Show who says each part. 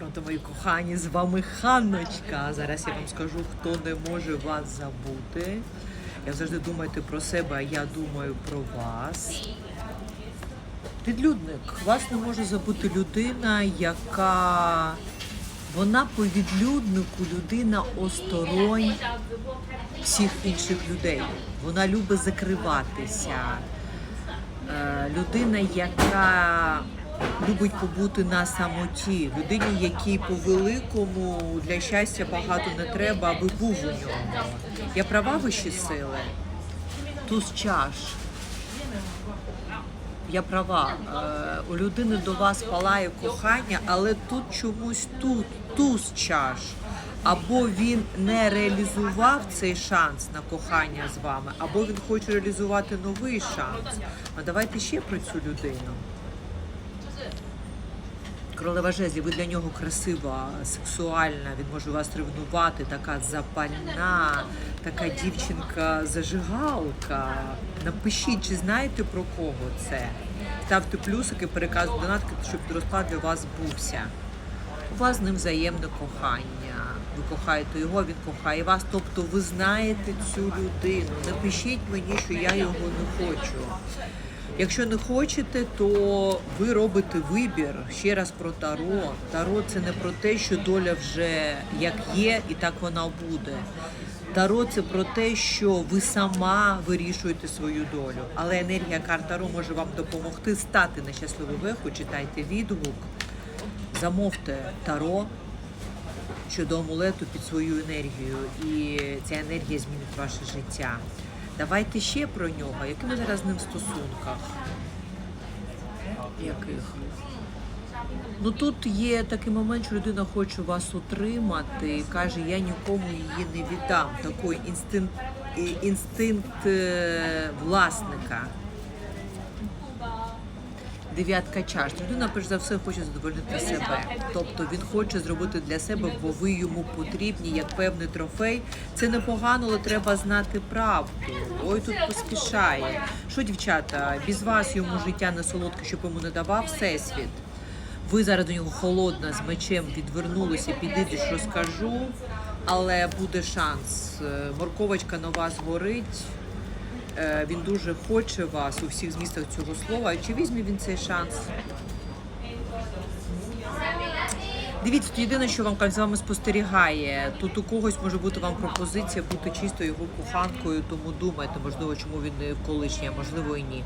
Speaker 1: Пронто, мої кохані, з вами Ханночка. Зараз я вам скажу, хто не може вас забути. Я завжди думайте про себе, а я думаю про вас. Підлюдник. Вас не може забути людина, яка вона по відлюднику людина осторонь всіх інших людей. Вона любить закриватися. Е, людина, яка любить побути на самоті, людині, якій по великому для щастя багато не треба, аби був у нього. Я права вищі сили. Туз чаш. Я права. Е, у людини до вас палає кохання, але тут чомусь тут туз чаш. Або він не реалізував цей шанс на кохання з вами, або він хоче реалізувати новий шанс. А давайте ще про цю людину. Королева жезлів, ви для нього красива, сексуальна, він може вас ревнувати, така запальна, така дівчинка-зажигалка. Напишіть, чи знаєте про кого це? Ставте плюсики, переказуйте донатки, щоб розклад для вас бувся. У вас з ним взаємне кохання. Ви кохаєте його, він кохає вас. Тобто ви знаєте цю людину. Напишіть мені, що я його не хочу. Якщо не хочете, то ви робите вибір ще раз про таро. Таро це не про те, що доля вже як є, і так вона буде. Таро це про те, що ви сама вирішуєте свою долю. Але енергія карт Таро може вам допомогти стати на щасливу веху. Читайте відгук, замовте таро щодо амулету під свою енергію, і ця енергія змінить ваше життя. Давайте ще про нього. Які ми зараз з ним в стосунках? Яких? Ну тут є такий момент, що людина хоче вас утримати каже, я нікому її не віддам. Такий інстинкт, інстинкт е, власника. Дев'ятка чаш. Людина, перш за все, хоче задовольнити себе. Тобто він хоче зробити для себе, бо ви йому потрібні як певний трофей. Це непогано, але треба знати правду. Ой, тут поспішає. Що, дівчата, без вас йому життя не солодке, щоб йому не давав всесвіт. Ви зараз до нього холодна з мечем відвернулися, підійдеш, розкажу. Але буде шанс. Е, Морковочка на вас горить. Е, Він дуже хоче вас у всіх змістах цього слова. Чи візьме він цей шанс? Дивіться, єдине, що вам з вами спостерігає. Тут у когось може бути вам пропозиція бути чисто його коханкою, тому думайте, можливо, чому він колишній, а можливо і ні.